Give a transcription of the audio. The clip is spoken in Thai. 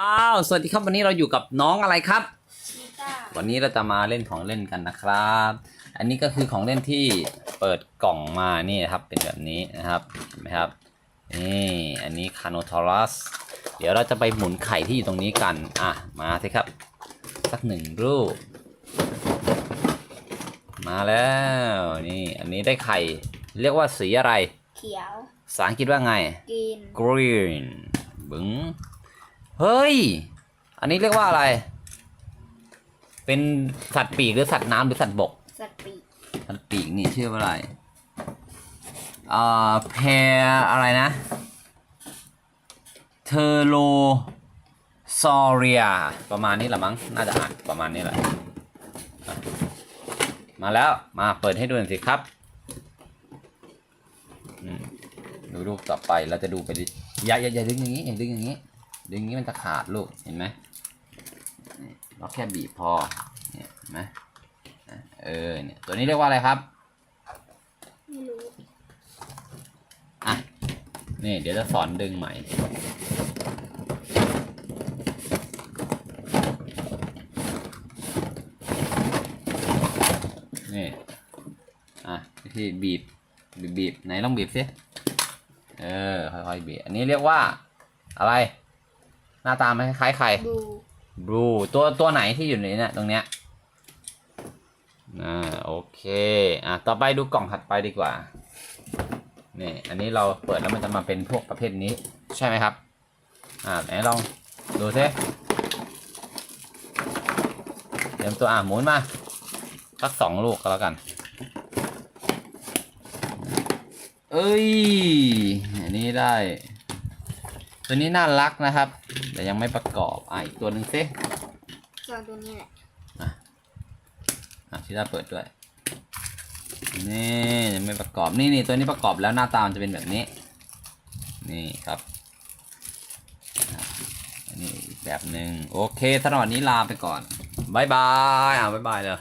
อ้าว สวัสดีครับวันนี้เราอยู่กับน้องอะไรครับชีต้าวันนี้เราจะมาเล่นของเล่นกันนะครับ อันนี้ก็คือของเล่นที่เปิดกล่องมานี่นะครับเป็นแบบนี้นะครับเห็นไหมครับนี่อันนี้คาโนทอรัสเดี๋ยวเราจะไปหมุนไข่ที่อยู่ตรงนี้กัน อะ มาสิครับ สักหนึ่งรูป มาแล้วนี่อันนี้ได้ไข่ เรียกว่าสีอะไร เขียวภาษาอังกฤษว่าไงกิน green บึง เฮ้ย อันนี้เรียกว่าอะไร เป็นสัตว์ปีกหรือสัตว์น้ำหรือสัตว์บก สัตว์ปีกสัตว์ปีกนี่ชื่อว่าอะไรอ่าแพรอะไรนะ เทโลซอเรีย ประมาณนี้แหละมั้ง น่าจะอ่านประมาณนี้แหละอะมาแล้ว มาเปิดให้ดูหน่อยสิครับอืมดูรูปต่อไปเราจะดูไปดิอย่าอย่าอย่าดึงอย่างนี้ อย่าดึงอย่างนี้ ดึงอย่างนี้มันจะขาดลูก เห็นไหมนี่เราแค่บีบพอ เนี่ยเห็นไหมเออ เนี่ย ตัวนี้เรียกว่าอะไรครับ ไม่รู้ อะ นี่ เดี๋ยวจะสอนดึงใหม่ นี่ อะวิธีบีบ บีบบีบไหนลองบีบสิ เออ ค่อยๆบีบ อันนี้เรียกว่าอะไร หน้าตามันคล้ายๆใครดูบลูตัวตัวไหนที่อยู่ในเนี่ยตรงเนี้ยอ่าโอเคอะต่อไปดูกล่องถัดไปดีกว่านี่อันนี้เราเปิดแล้วมันจะมาเป็นพวกประเภทนี้ใช่ไหมครับอ่าไหนลองดูซิเตรียมตัวอะหมุนมาสักสองลูกก็แล้วกัน เอ้ย อันนี้ได้ ตัวนี้น่ารักนะครับ แต่ยังไม่ประกอบอะอีกตัวหนึ่งซิส่วนตัวนี้แหละอะที่ได้เปิดด้วย นี่ยังไม่ประกอบนี่นี่ตัวนี้ประกอบแล้วหน้าตามันจะเป็นแบบนี้ นี่ครับอะอันนี้อีกแบบหนึ่งโอเคสำหรับวันนี้ลาไปก่อนบายบายอะบายบายเลย